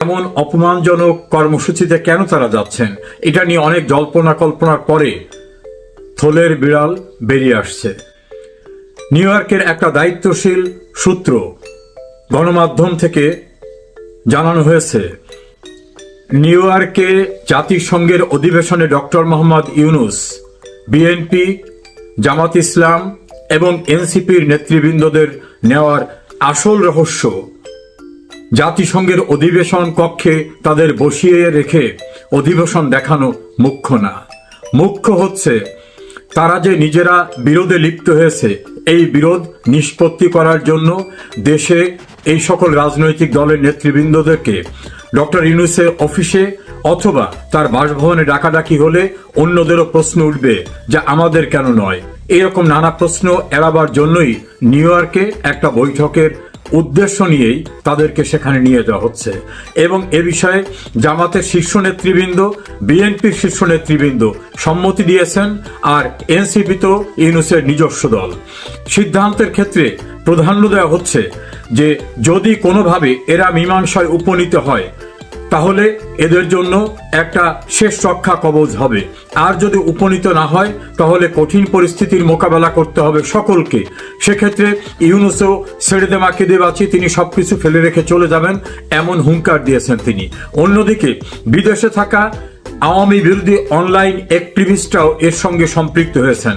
এমন অপমানজনক কর্মসূচিতে কেন তারা যাচ্ছেন? এটা নিয়ে অনেক জল্পনা কল্পনার পরে থলের বিড়াল বেরিয়ে আসছে। নিউ ইয়র্কের একটা দায়িত্বশীল সূত্র গণমাধ্যম থেকে জানানো হয়েছে, নিউ ইয়র্কে জাতিসংঘের অধিবেশনে ডক্টর মোহাম্মদ ইউনুস, বিএনপি, জামাত ইসলাম এবং এনসিপির নেতৃবৃন্দদের নেওয়ার আসল রহস্য জাতিসংঘের অধিবেশন কক্ষে তাদের বসিয়ে রেখে অধিবেশন দেখানো মুখ্য না। মুখ্য হচ্ছে, তারা যে নিজেরা বিরোধে লিপ্ত হয়েছে, এই বিরোধ নিষ্পত্তি করার জন্য দেশে এই সকল রাজনৈতিক দলের নেতৃবৃন্দদেরকে ডক্টর ইউনুসের অফিসে অথবা তার বাসভবনে ডাকাডাকি হলে অন্যদেরও প্রশ্ন উঠবে যা আমাদের কেন নয়। এরকম নানা প্রশ্ন এড়াবার জন্যই নিউ ইয়র্কে একটা বৈঠকের উদ্দেশ্য নিয়েই তাদেরকে সেখানে নিয়ে যাওয়া হচ্ছে। এবং এ বিষয়ে জামাতের শীর্ষ নেতৃবৃন্দ, বিএনপির শীর্ষ নেতৃবৃন্দ সম্মতি দিয়েছেন আর এনসিপি তো ইউনুসের নিজস্ব দল। সিদ্ধান্তের ক্ষেত্রে প্রাধান্য দেওয়া হচ্ছে যে যদি কোনোভাবে এরা মীমাংসায় উপনীত হয় তাহলে এদের জন্য একটা শেষ রক্ষা কবচ হবে। আর যদি উপনীত না হয়, তাহলে কঠিন পরিস্থিতির মোকাবেলা করতে হবে সকলকে। সেক্ষেত্রে ইউনুসো ছেড়ে দে মাকে দে বাঁচি তিনি সবকিছু ফেলে রেখে চলে যাবেন, এমন হুঙ্কার দিয়েছেন তিনি। অন্যদিকে, বিদেশে থাকা আওয়ামী বিরোধী অনলাইন অ্যাক্টিভিস্টরাও এর সঙ্গে সম্পৃক্ত হয়েছেন।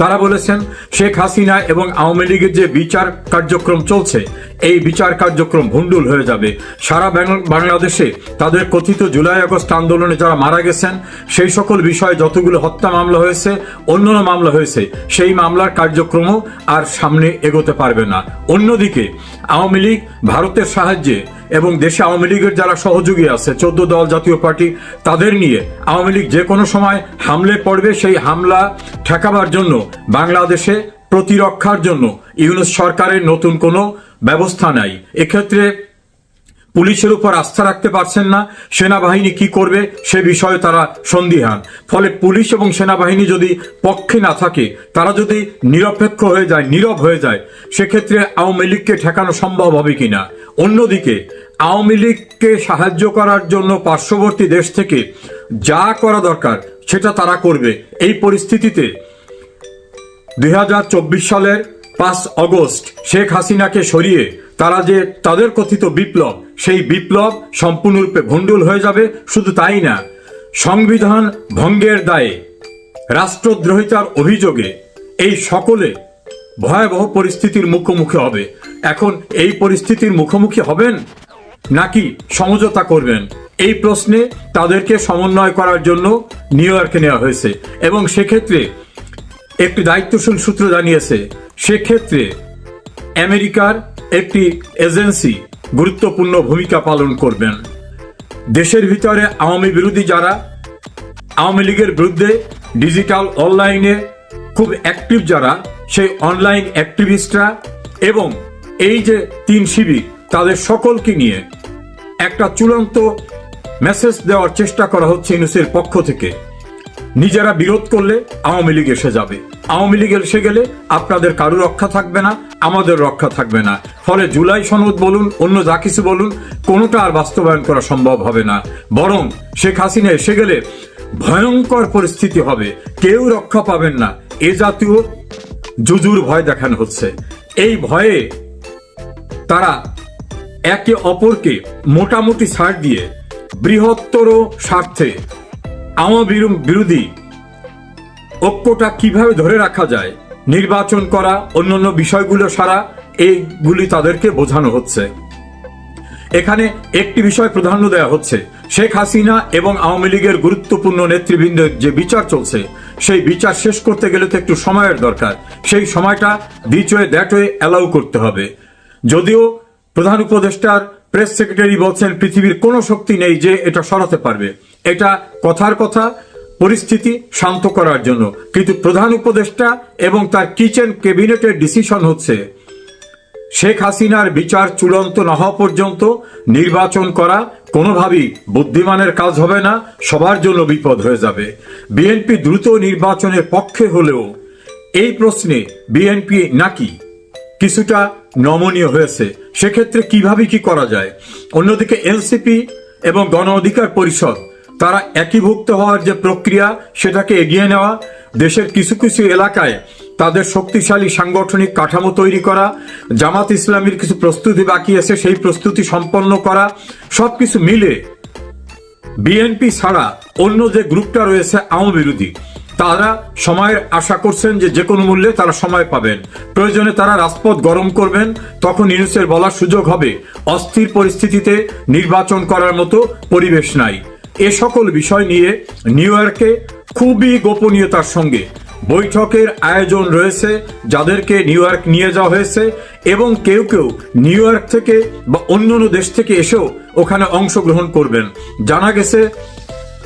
তারা বলেছেন, শেখ হাসিনা এবং আওয়ামী লীগের যে বিচার কার্যক্রম চলছে, এই বিচার কার্যক্রম ভণ্ডুল হয়ে যাবে। সারা বাংলাদেশে তাদের কথিত জুলাই আগস্ট আন্দোলনে যারা মারা গেছেন, সেই সকল বিষয়ে যতগুলো হত্যা মামলা হয়েছে অন্যান্য মামলা হয়েছে, সেই মামলার কার্যক্রমও আর সামনে এগোতে পারবে না। অন্যদিকে, আওয়ামী লীগ ভারতের সাহায্যে এবং দেশে আওয়ামী লীগের যারা সহযোগী আছে, চোদ্দ দল জাতীয় পার্টি, তাদের নিয়ে আওয়ামী লীগ যে কোনো সময় হামলে পড়বে সেই হামলা ঠেকাবার জন্য, বাংলাদেশে প্রতিরক্ষার জন্য। ইউনুস সরকারের নতুন কোনো ব্যবস্থা নাই। এক্ষেত্রে পুলিশের উপর আস্থা রাখতে পারছেন না। সেনাবাহিনী কি করবে সে বিষয়ে তারা সন্দিহান। ফলে পুলিশ এবং সেনাবাহিনী যদি পক্ষে না থাকে, তারা যদি নিরপেক্ষ হয়ে যায়, নীরব হয়ে যায়, সেক্ষেত্রে আওয়ামী লীগকে ঠেকানো সম্ভব হবে কিনা? অন্যদিকে, আওয়ামী লীগকে সাহায্য করার জন্য পার্শ্ববর্তী দেশ থেকে যা করা দরকার, সেটা তারা করবে। এই পরিস্থিতিতে দুই হাজার চব্বিশ সালের পাঁচ অগস্ট শেখ হাসিনাকে সরিয়ে তারা যে তাদের কথিত বিপ্লব, সেই বিপ্লব সম্পূর্ণরূপে ভণ্ডুল হয়ে যাবে, শুধু তাই না, সংবিধান ভঙ্গের দায়ে, রাষ্ট্রদ্রোহিতার অভিযোগে এই সকলে ভয়াবহ পরিস্থিতির মুখোমুখি হবে। এখন এই পরিস্থিতির মুখোমুখি হবেন নাকি সমঝোতা করবেন? এই প্রশ্নে তাদেরকে সমন্বয় করার জন্য নিউ ইয়র্কে নেওয়া হয়েছে। এবং সেক্ষেত্রে একটি দায়িত্বশীল সূত্র জানিয়েছে, সেক্ষেত্রে আমেরিকার একটি এজেন্সি গুরুত্বপূর্ণ ভূমিকা পালন করবেন দেশের ভিতরে আওয়ামী বিরোধী যারা, আওয়ামী লীগের বিরুদ্ধে ডিজিটাল অনলাইনে খুব অ্যাক্টিভ যারা, সেই অনলাইন অ্যাক্টিভিস্টরা এবং এই যে তিন শিবির, তাদের সকলকে নিয়ে একটা চূড়ান্ত মেসেজ দেওয়ার চেষ্টা করা হচ্ছে ইউনুসের পক্ষ থেকে। নিজেরা বিরোধ করলে আওয়ামী লীগ এসে যাবে। আওয়ামী লীগ এসে গেলে আপনাদের কারও রক্ষা থাকবে না, আমাদের রক্ষা থাকবে না। ফলে জুলাই সনদ বলুন, অন্য যা কিছু বলুন, কোনোটা আর বাস্তবায়ন করা সম্ভব হবে না। বরং শেখ হাসিনা এসে গেলে ভয়ঙ্কর পরিস্থিতি হবে। কেউ রক্ষা পাবেন না। এ জাতীয় জুজুর ভয় দেখানো হচ্ছে। এই ভয়ে তারা একে অপরকে মোটামুটি ছাড় দিয়ে বৃহত্তর স্বার্থে আওয়ামী বিরু- বিরোধী ঐক্যটা কীভাবে ধরে রাখা যায়, নির্বাচন করা, অন্যান্য বিষয়গুলো সারা, এইগুলি তাদেরকে বোঝানো হচ্ছে। এখানে একটি বিষয় প্রাধান্য দেওয়া হচ্ছে। শেখ হাসিনা এবং আওয়ামী লীগের গুরুত্বপূর্ণ নেতৃবৃন্দের যে বিচার চলছে, সেই বিচার শেষ করতে গেলে তো একটু সময়ের দরকার। সেই সময়টা this way that way allow করতে হবে। যদিও প্রধান উপদেষ্টার প্রেস সেক্রেটারি বলছেন, পৃথিবীর কোনো শক্তি নেই যে এটা সরাতে পারবে। এটা কথার কথা, পরিস্থিতি শান্ত করার জন্য। কিন্তু প্রধান উপদেষ্টা এবং তার কিচেন ক্যাবিনেটের ডিসিশন হচ্ছে, শেখ হাসিনার বিচার চূড়ান্ত না হওয়া পর্যন্ত নির্বাচন করা কোনোভাবেই বুদ্ধিমানের কাজ হবে না, সবার জন্য বিপদ হয়ে যাবে। বিএনপি দ্রুত নির্বাচনের পক্ষে হলেও এই প্রশ্নে বিএনপি নাকি কিছুটা নমনীয় হয়েছে। সেক্ষেত্রে কীভাবে কি করা যায়? অন্যদিকে এনসিপি এবং গণ অধিকার পরিষদ, তারা একীভুক্ত হওয়ার যে প্রক্রিয়া, সেটাকে এগিয়ে নেওয়া, দেশের কিছু কিছু এলাকায় তাদের শক্তিশালী সাংগঠনিক কাঠামো তৈরি করা, জামাত ইসলামীর কিছু প্রস্তুতি বাকি আছে, সেই প্রস্তুতি সম্পন্ন করা, সবকিছু মিলে বিএনপি ছাড়া অন্য যে গ্রুপটা রয়েছে আওয়ামী বিরোধী তারা সময়ের আশা করছেন যে যে কোনো মূল্যে তারা সময় পাবেন। প্রয়োজনে তারা রাজপথ গরম করবেন, তখন ইউনুসের বলার সুযোগ হবে। অস্থির পরিস্থিতিতে নির্বাচন করার মতো পরিবেশ নাই। এ সকল বিষয় নিয়ে নিউ ইয়র্কে খুবই গোপনীয়তার সঙ্গে বৈঠকের আয়োজন রয়েছে, যাদেরকে নিউ ইয়র্ক নিয়ে যাওয়া হয়েছে এবং কেউ কেউ নিউ ইয়র্ক থেকে বা অন্য অন্য দেশ থেকে এসেও ওখানে অংশগ্রহণ করবেন। জানা গেছে,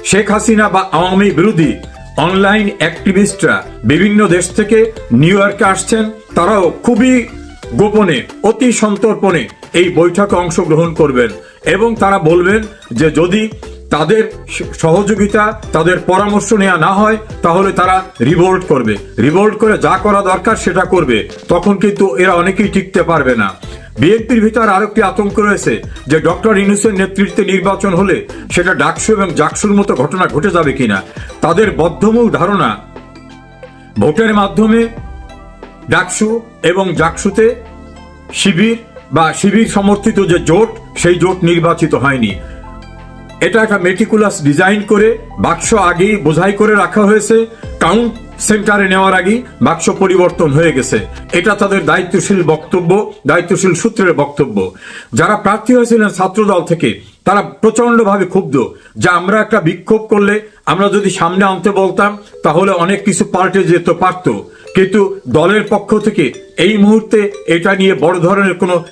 শেখ হাসিনা বা আওয়ামী বিরোধী অনলাইন অ্যাক্টিভিস্টরা বিভিন্ন দেশ থেকে নিউ ইয়র্কে আসছেন। তারাও খুবই গোপনে, অতি সন্তর্পণে এই বৈঠকে অংশগ্রহণ করবেন এবং তারা বলবেন যে যদি তাদের সহযোগিতা, তাদের পরামর্শ নেওয়া না হয়, তাহলে তারা রিভোল্ট করবে। রিভোল্ট করে যা করা দরকার সেটা করবে। তখন কিন্তু এরা অনেকেই টিকতে পারবে না। বিএনপির ভিতর আরেকটি আতঙ্ক রয়েছে যে ডক্টর ইনুসের নেতৃত্বে নির্বাচন হলে সেটা ডাকসু এবং জাকসুর মতো ঘটনা ঘটে যাবে কিনা, তাদের বদ্ধমূল ধারণা। ভোটের মাধ্যমে ডাকসু এবং জাকসুতে শিবির বা শিবির সমর্থিত যে জোট, সেই জোট নির্বাচিত হয়নি। এটা একটা মেটিকুলাস ডিজাইন করে বাক্স আগেই বোঝাই করে রাখা হয়েছে। কাউন্ট সেন্টারে নেওয়ার আগে বাক্স পরিবর্তন হয়ে গেছে। এটা তাদের দায়িত্বশীল বক্তব্য, দায়িত্বশীল সূত্রের বক্তব্য। যারা প্রার্থী হয়েছিলেন ছাত্রদল থেকে, তারা প্রচন্ডভাবে ক্ষুব্ধ যে আমরা একটা বিক্ষোভ করলে আমরা যদি সামনে আনতে বলতাম, তাহলে অনেক কিছু পাল্টে যেতে পারত। কিন্তু দলের পক্ষ থেকে এই মুহূর্তে এটা নিয়ে বড় ধরনের কোনো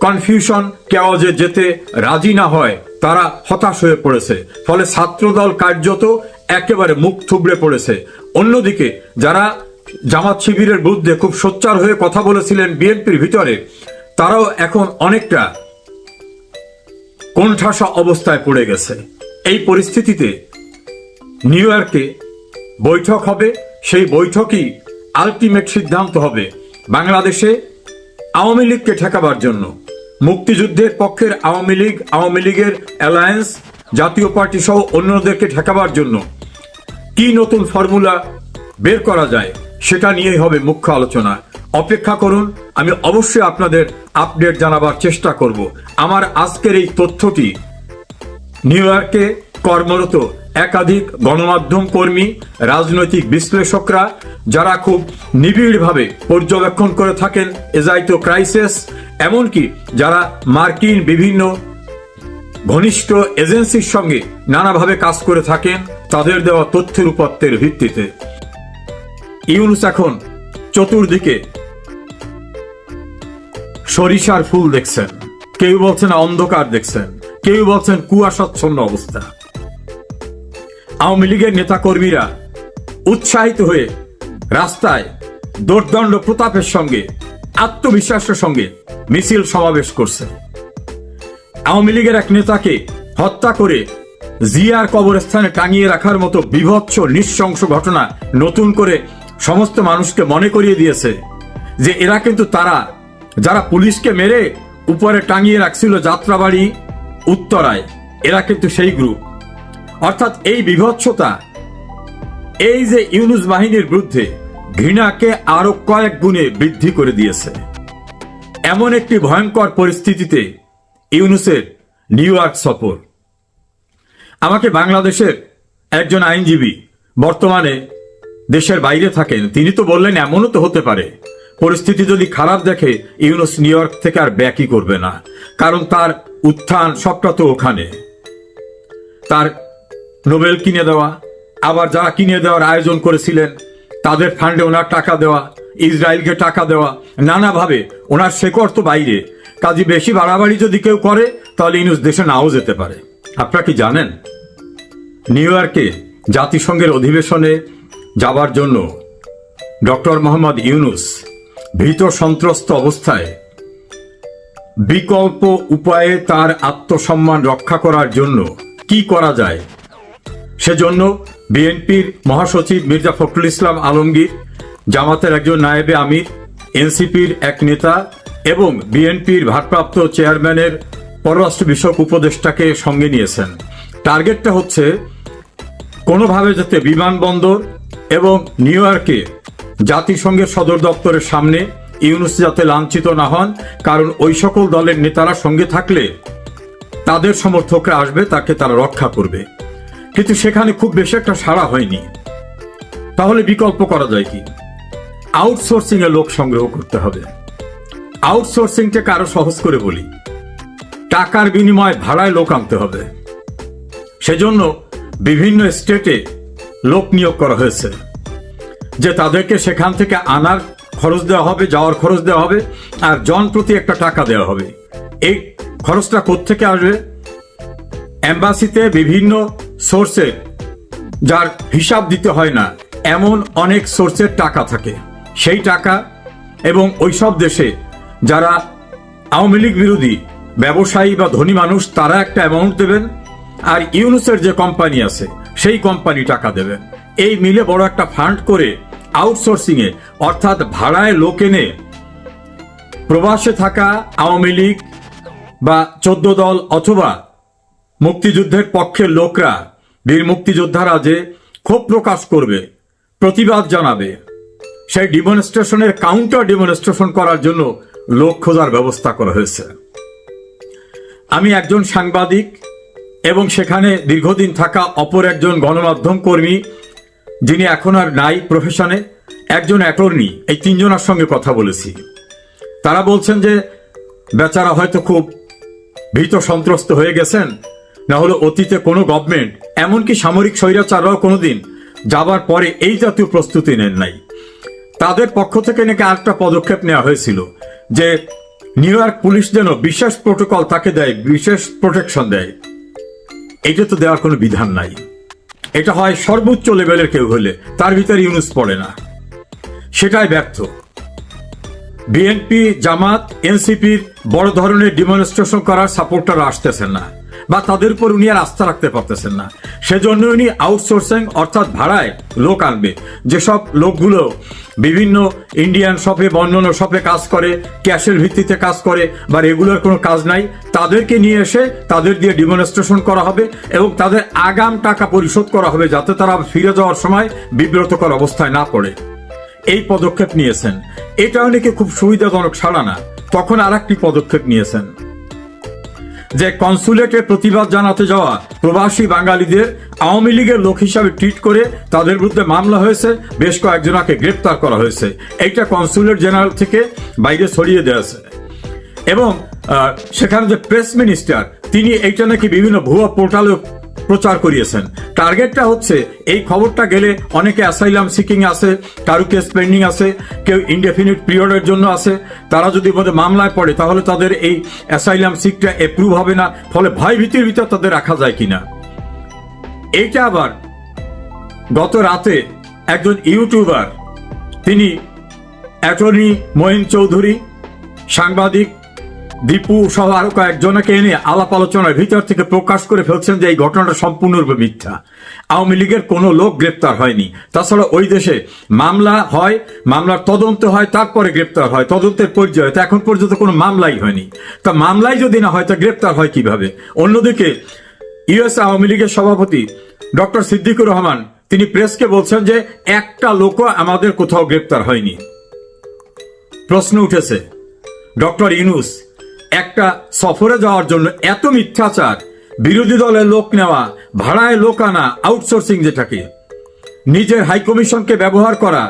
কনফিউশন, কেউ যে যেতে রাজি না হয়, তারা হতাশ হয়ে পড়েছে। ফলে ছাত্রদল কার্যত একেবারে মুখ থুবড়ে পড়েছে। অন্যদিকে যারা জামাত শিবিরের বিরুদ্ধে খুব সোচ্চার হয়ে কথা বলেছিলেন বিএনপির ভিতরে, তারাও এখন অনেকটা কোণঠাসা অবস্থায় পড়ে গেছে। এই পরিস্থিতিতে নিউ ইয়র্কে বৈঠক হবে, সেই বৈঠকই আলটিমেট সিদ্ধান্ত হবে বাংলাদেশে আওয়ামী লীগকে ঠেকাবার জন্য। মুক্তিযুদ্ধের পক্ষের আওয়ামী লীগ, আওয়ামী লীগের অ্যালায়েন্স জাতীয় পার্টি সহ অন্যদেরকে ঠেকাবার জন্য কি নতুন ফর্মুলা বের করা যায় সেটা নিয়েই হবে মুখ্য আলোচনা। অপেক্ষা করুন, আমি অবশ্যই আপনাদের আপডেট জানাবার চেষ্টা করব। আমার আজকের এই তথ্যটি, নিউ ইয়র্কে কর্মরত একাধিক গণমাধ্যম কর্মী, রাজনৈতিক বিশ্লেষকরা, যারা খুব নিবিড়ভাবে পর্যবেক্ষণ করে থাকেন এজাইত ক্রাইসিস, এমনকি যারা মার্কিন বিভিন্ন ঘনিষ্ঠ এজেন্সির সঙ্গে নানাভাবে কাজ করে থাকেন তাদের দেওয়া তথ্যের উপত্যের ভিত্তিতে। ইউনুস এখন চতুর্দিকে সরিষার ফুল দেখছেন। কেউ বলছেন অন্ধকার দেখছেন। কেউ বলছেন কুয়াশাচ্ছন্ন অবস্থা। আওয়ামী লীগের নেতাকর্মীরা উৎসাহিত হয়ে রাস্তায় দোর্দণ্ড প্রতাপের সঙ্গে, আত্মবিশ্বাসের সঙ্গে মিছিল সমাবেশ করছে আওয়ামী লীগের এক নেতাকে হত্যা করে জিয়ার কবরস্থানে টাঙিয়ে রাখার মতো বিভৎস, নৃশংস ঘটনা নতুন করে সমস্ত মানুষকে মনে করিয়ে দিয়েছে যে এরা কিন্তু তারা। যারা পুলিশকে মেরে উপরে টাঙিয়ে রাখছিল যাত্রাবাড়ি উত্তরায়, এরা কিন্তু সেই গ্রুপ। অর্থাৎ এই বিভৎসতা, এই যে ইউনুস বাহিনীর বিরুদ্ধে ঘৃণাকে আরও কয়েক গুণে বৃদ্ধি করে দিয়েছে। এমন একটি ভয়ঙ্কর পরিস্থিতিতে ইউনুসের নিউ ইয়র্ক সফর। আমাকে বাংলাদেশের একজন আইনজীবী বর্তমানে দেশের বাইরে থাকেন। তিনি তো বললেন, এমনও তো হতে পারে। পরিস্থিতি যদি খারাপ দেখে, ইউনুস নিউ ইয়র্ক থেকে আর ব্যাকই করবে না। কারণ তার উত্থান সবটা তো ওখানে। তার নোবেল কিনে দেওয়া, আবার যারা কিনে দেওয়ার আয়োজন করেছিলেন, তাদের ফান্ডে ওনার টাকা দেওয়া, ইসরায়েলকে টাকা দেওয়া, নানাভাবে ওনার শেকড় তো বাইরে। কাজে বেশি বাড়াবাড়ি যদি কেউ করে, তাহলে ইনুস দেশে নাও যেতে পারে। আপনারা কি জানেন? নিউ ইয়র্কে জাতিসংঘের অধিবেশনে যাবার জন্য ডক্টর মোহাম্মদ ইউনুস ভীত সন্ত্রস্ত অবস্থায় বিকল্প উপায়ে তার আত্মসম্মান রক্ষা করার জন্য কি করা যায়? সেজন্য বিএনপির মহাসচিব মির্জা ফখরুল ইসলাম আলমগীর, জামাতের একজন নায়েবে আমির, এনসিপির এক নেতা এবং বিএনপির ভারপ্রাপ্ত চেয়ারম্যানের পররাষ্ট্র বিষয়ক উপদেষ্টাকে সঙ্গে নিয়েছেন। টার্গেটটা হচ্ছে কোনোভাবে যাতে বিমানবন্দর এবং নিউ ইয়র্কে জাতিসংঘের সদর দপ্তরের সামনে ইউনুস যাতে লাঞ্ছিত না হন, কারণ ওই সকল দলের নেতারা সঙ্গে থাকলে তাদের সমর্থকরা আসবে, তাকে তারা রক্ষা করবে। কিন্তু সেখানে খুব বেশি একটা সাড়া হয়নি। তাহলে বিকল্প করা যায় কি? আউটসোর্সিং এ লোক সংগ্রহ করতে হবে। আউটসোর্সিংটাকে আরও সহজ করে বলি। টাকার বিনিময়ে ভাড়ায় লোক আনতে হবে। সেজন্য বিভিন্ন স্টেটে লোক নিয়োগ করা হয়েছে। যে তাদেরকে সেখান থেকে আনার খরচ দেওয়া হবে, যাওয়ার খরচ দেওয়া হবে, আর জন প্রতি একটা টাকা দেওয়া হবে। এই খরচটা কোত্থেকে আসবে? অ্যাম্বাসিতে বিভিন্ন সোর্সের যার হিসাব দিতে হয় না, এমন অনেক সোর্সের টাকা থাকে। সেই টাকা এবং ওইসব দেশে যারা আওয়ামী লীগ বিরোধী, ব্যবসায়ী বা ধনী মানুষ, তারা একটা অ্যামাউন্ট দেবেন আর ইউনুসের যে কোম্পানি আছে, সেই কোম্পানি টাকা দেবেন। এই মিলে বড় একটা ফান্ড করে আউটসোর্সিং এ, অর্থাৎ ভাড়ায় লোক এনে প্রবাসে থাকা আওয়ামী লীগ বা চোদ্দ দল অথবা মুক্তিযুদ্ধের পক্ষের লোকরা, বীর মুক্তিযোদ্ধারা যে ক্ষোভ প্রকাশ করবে, প্রতিবাদ জানাবে, সেই ডিমনস্ট্রেশনের কাউন্টার ডিমনস্ট্রেশন করার জন্য লোক খোঁজার ব্যবস্থা করা হয়েছে। আমি একজন সাংবাদিক এবং সেখানে দীর্ঘদিন থাকা অপর একজন গণমাধ্যম কর্মী, যিনি এখন আর নাই প্রফেশনে একজন অ্যাটর্নি এই তিনজনের সঙ্গে কথা বলেছি। তারা বলছেন যে, বেচারা হয়তো খুব ভীত সন্ত্রস্ত হয়ে গেছেন, না হলে অতীতে কোনো গভর্নমেন্ট এমনকি সামরিক স্বৈরাচাররাও কোনোদিন যাবার পরে এই জাতীয় প্রস্তুতি নেন নাই। তাদের পক্ষ থেকে নাকি আরেকটা পদক্ষেপ নেওয়া হয়েছিল। যে নিউ ইয়র্ক পুলিশ যেন বিশেষ প্রোটোকল তাকে দেয়, বিশেষ প্রোটেকশন দেয়, এটা তো দেওয়ার কোনো বিধান নাই। এটা হয় সর্বোচ্চ লেভেলের কেউ হলে, তার ভিতরে ইউনুস পড়ে না। সেটাই ব্যর্থ। বিএনপি, জামাত, এনসিপির বড় ধরনের ডিমনস্ট্রেশন করার সাপোর্টার আসতেছেন না। বা তাদের উপর উনি আর আস্থা রাখতে পারতেছেন না। সেজন্য উনি আউটসোর্সিং অর্থাৎ ভাড়ায় লোক আনবে। যেসব লোকগুলো বিভিন্ন ইন্ডিয়ান শপে বন্ধন শপে কাজ করে ক্যাশের ভিত্তিতে কাজ করে বা রেগুলার কোনো কাজ নাই, তাদেরকে নিয়ে এসে তাদের দিয়ে ডিমনস্ট্রেশন করা হবে এবং তাদের আগাম টাকা পরিশোধ করা হবে যাতে তারা ফিরে যাওয়ার সময় বিব্রতকর অবস্থায় না পড়ে। এই পদক্ষেপ নিয়েছেন। এটা অনেকে খুব সুবিধাজনক ছাড়া না। তখন আর একটি পদক্ষেপ নিয়েছেন। যে কনসুলেটে প্রতিবাদ জানাতে যাওয়া প্রবাসী বাঙালিদের আওয়ামী লীগের লোক হিসাবে ট্রিট করে তাদের বিরুদ্ধে মামলা হয়েছে, বেশ কয়েকজনকে গ্রেপ্তার করা হয়েছে। এইটা কনসুলেট জেনারেল থেকে বাইরে ছড়িয়ে দেওয়াছে এবং সেখানে যে প্রেস মিনিস্টার, তিনি এইটা নাকি বিভিন্ন ভুয়া পোর্টালে প্রচার করিয়েছেন। টার্গেটটা হচ্ছে, এই খবরটা গেলে অনেকে অ্যাসাইলাম সিকিং আছে, কারু কেস পেন্ডিং আছে, কেউ ইনডেফিনিট পিরিয়ডের জন্য আছে, তারা যদি মধ্যে মামলায় পড়ে, তাহলে তাদের এই অ্যাসাইলাম সিকটা অ্যাপ্রুভ হবে না, ফলে ভয় ভীতির ভিতর তাদের রাখা যায় কিনা। এইটা আবার গত রাতে একজন ইউটিউবার, তিনি অ্যাটর্নি মহিন চৌধুরী, সাংবাদিক দীপু সহ আরও কয়েকজনকে এনে আলাপ আলোচনার ভিতর থেকে প্রকাশ করে ফেলছেন যে এই ঘটনাটা সম্পূর্ণরূপে মিথ্যা। আওয়ামী লীগের কোনো লোক গ্রেপ্তার হয়নি। তাছাড়া ওই দেশে মামলা হয়, মামলার তদন্ত হয়, তারপরে গ্রেপ্তার হয়। তদন্তের পর্যায়ে তো এখন পর্যন্ত কোনো মামলাই হয়নি। তা মামলাই যদি না হয়, তা গ্রেপ্তার হয় কীভাবে? অন্যদিকে ইউএস আওয়ামী লীগের সভাপতি ডক্টর সিদ্দিকুর রহমান, তিনি প্রেসকে বলছেন যে একটা লোকও আমাদের কোথাও গ্রেপ্তার হয়নি। প্রশ্ন উঠেছে, ডক্টর ইনুস একটা সফরে যাওয়ার জন্য এত মিথ্যাচার, বিরোধী দলের লোক নেওয়া, ভাড়ায় লোক আনা আউটসোর্সিং যেটাকে, নিজের হাইকমিশনকে ব্যবহার করা,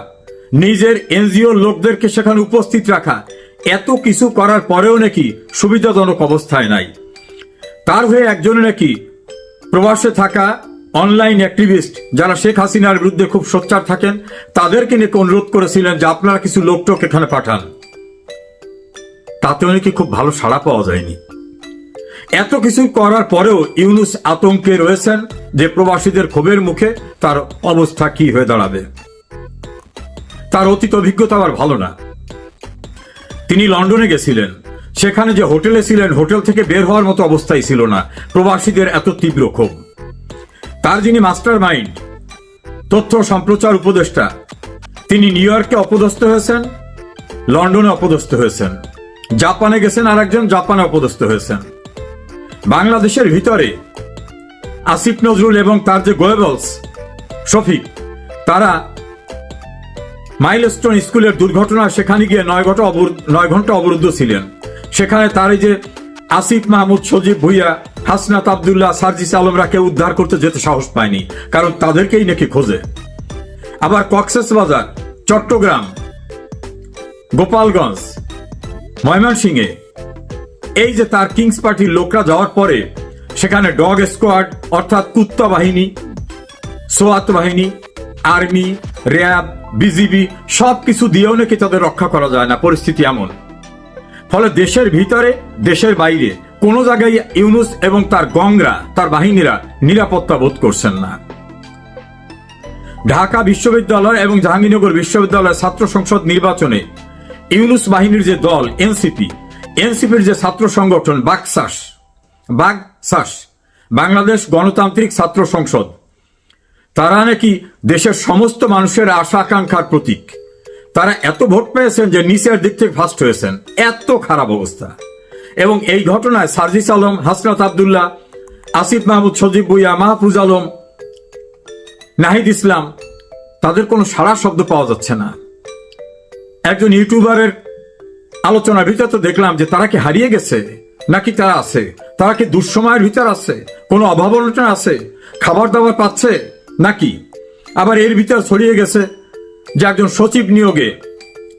নিজের এনজিও লোকদেরকে সেখানে উপস্থিত রাখা, এত কিছু করার পরেও নাকি সুবিধাজনক অবস্থায় নাই। তার হয়ে একজন নাকি প্রবাসে থাকা অনলাইন অ্যাক্টিভিস্ট যারা শেখ হাসিনার বিরুদ্ধে খুব সোচ্চার থাকেন, তাদেরকে নিয়ে অনুরোধ করেছিলেন যে আপনারা কিছু লোকটোক এখানে পাঠান। তাতেও নাকি খুব ভালো সাড়া পাওয়া যায়নি। এত কিছু করার পরেও ইউনুস আতঙ্কে রয়েছেন যে প্রবাসীদের ক্ষোভের মুখে তার অবস্থা কি হয়ে দাঁড়াবে। তার অতীত অভিজ্ঞতা আবার ভালো না। তিনি লন্ডনে গেছিলেন। সেখানে যে হোটেলে ছিলেন, হোটেল থেকে বের হওয়ার মতো অবস্থাই ছিল না। প্রবাসীদের এত তীব্র ক্ষোভ। তার যিনি মাস্টার মাইন্ড, তথ্য সম্প্রচার উপদেষ্টা, তিনি নিউ ইয়র্কে অপদস্থ হয়েছেন, লন্ডনে অপদস্থ হয়েছেন। জাপানে গেছেন আর একজন জাপানে অপদস্থ হয়েছেন। বাংলাদেশের ভিতরে আসিফ নজরুল এবং তার যে গোয়েবলস, শফিক, তারা মাইলস্টোন স্কুলের দুর্ঘটনা সেখানে গিয়ে নয় ঘণ্টা নয় ঘণ্টা অবরুদ্ধ ছিলেন। সেখানে তার এই যে আসিফ মাহমুদ, সজীব ভুইয়া, হাসনাত আবদুল্লাহ, সার্জিস আলমরা কেউ উদ্ধার করতে যেতে সাহস পায়নি, কারণ তাদেরকেই নাকি খোঁজে। আবার কক্সেস বাজার চট্টগ্রাম, গোপালগঞ্জ ময়মনসিংহে। এই যে তার কিংস পার্টির লোকরা যাওয়ার পরে, সেখানে ডগ স্কোয়াড, অর্থাৎ কুত্তা বাহিনী, সোয়াত বাহিনী, আর্মি, র্যাব, বিজিবি সব কিছু দিয়েও নাকি তাদের রক্ষা করা যায় না, পরিস্থিতি এমন। ফলে দেশের ভিতরে, দেশের বাইরে, কোনো জায়গায় ইউনুস এবং তার গংরা, তার বাহিনীরা নিরাপত্তা বোধ করছেন না। ঢাকা বিশ্ববিদ্যালয় এবং জাহাঙ্গীরনগর বিশ্ববিদ্যালয়ের ছাত্র সংসদ নির্বাচনে ইউনুস বাহিনীর যে দল, এনসিপি, এনসিপির যে ছাত্র সংগঠন বাকসাস বাগসাস, বাংলাদেশ গণতান্ত্রিক ছাত্র সংসদ, তারা নাকি দেশের সমস্ত মানুষের আশা আকাঙ্ক্ষার প্রতীক। তারা এত ভোট পেয়েছেন যে নিচের দিক থেকে ফার্স্ট হয়েছেন। এত খারাপ অবস্থা। এবং এই ঘটনায় সার্জিস আলম, হাসনাত আবদুল্লাহ, আসিফ মাহমুদ, সজীব ভুইয়া, মাহফুজ আলম, নাহিদ ইসলাম, তাদের কোনো সারা শব্দ পাওয়া যাচ্ছে না। একজন ইউটিউবারের আলোচনার ভিতরে তো দেখলাম যে তারা কি হারিয়ে গেছে? নাকি তারা আছে? তারা কি দুঃসময়ের ভিতর আছে? কোনো অভাব অনটন আছে? খাবার দাবার পাচ্ছে? নাকি? আবার এর ভিতর ছড়িয়ে গেছে যে একজন সচিব নিয়োগে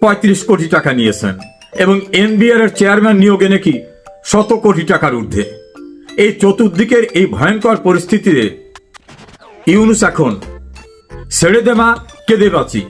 পঁয়ত্রিশ কোটি টাকা নিয়েছেন এবং এনবিআর এর চেয়ারম্যান নিয়োগে নাকি শত কোটি টাকার ঊর্ধ্বে। এই চতুর্দিকের এই ভয়ঙ্কর পরিস্থিতিতে ইউনুস এখন ছেড়ে দেমা কেঁদে বাঁচি।